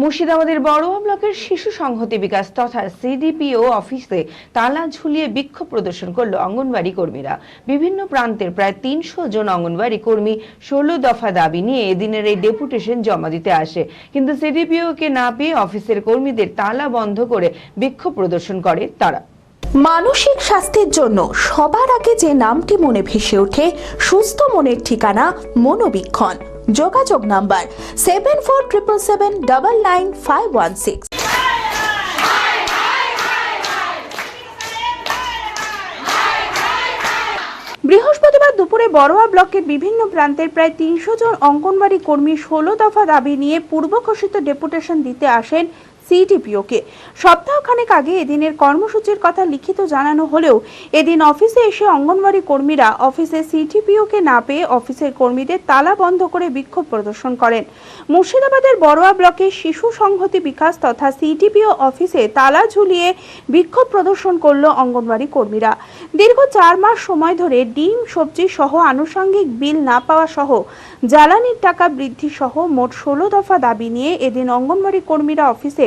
মুর্শিদাবাদের বড়ুয়া ব্লকের শিশু সংহতি বিকাশ তথা সিডিপিও অফিসে তালা ঝুলিয়ে বিক্ষোভ প্রদর্শন করল অঙ্গনবাড়ি কর্মীরা। বিভিন্ন প্রান্তের প্রায় তিনশো জন অঙ্গনবাড়ি কর্মী ষোলো দফা দাবি নিয়ে এদিনের এই ডেপুটেশন জমা দিতে আসে। কিন্তু সিডিপিও কে না পেয়ে অফিসের কর্মীদের তালা বন্ধ করে বিক্ষোভ প্রদর্শন করে তারা। মানসিক স্বাস্থ্যের জন্য সবার আগে যে নামটি মনে ভেসে ওঠে, সুস্থ মনের ঠিকানা মনোবীক্ষণ। যোগাযোগ number seven four triple seven double nine five one six. বৃহস্পতিবার দুপুরে বড়োয়া ব্লকের বিভিন্ন প্রান্তের প্রায় তিনশো জন অঙ্গনবাড়ি কর্মী ষোলো দফা দাবি নিয়ে পূর্ব ঘোষিত ডেপুটেশন দিতে আসেন সিডিপিওকে। সপ্তাহখানেক আগে এদিনের কর্মসূচির কথা লিখিত জানানো হলেও এদিন অফিসে এসে অঙ্গনওয়াড়ি কর্মীরা অফিসে সিটিপিওকে না পেয়ে অফিসের কর্মীদের তালা বন্ধ করে বিক্ষোভ প্রদর্শন করেন। মুর্শিদাবাদের বড়োয়া ব্লকের শিশু সংহতি বিকাশ তথা সিটিপিও অফিসে তালা ঝুলিয়ে বিক্ষোভ প্রদর্শন করল অঙ্গনওয়াড়ি কর্মীরা। দীর্ঘ চার মাস সময় ধরে ডিম, সবজি সহ আনুষঙ্গিক বিল না পাওয়া সহ জ্বালানির টাকা বৃদ্ধি সহ মোট ষোলো দফা দাবি নিয়ে এদিন অঙ্গনওয়াড়ি কর্মীরা অফিসে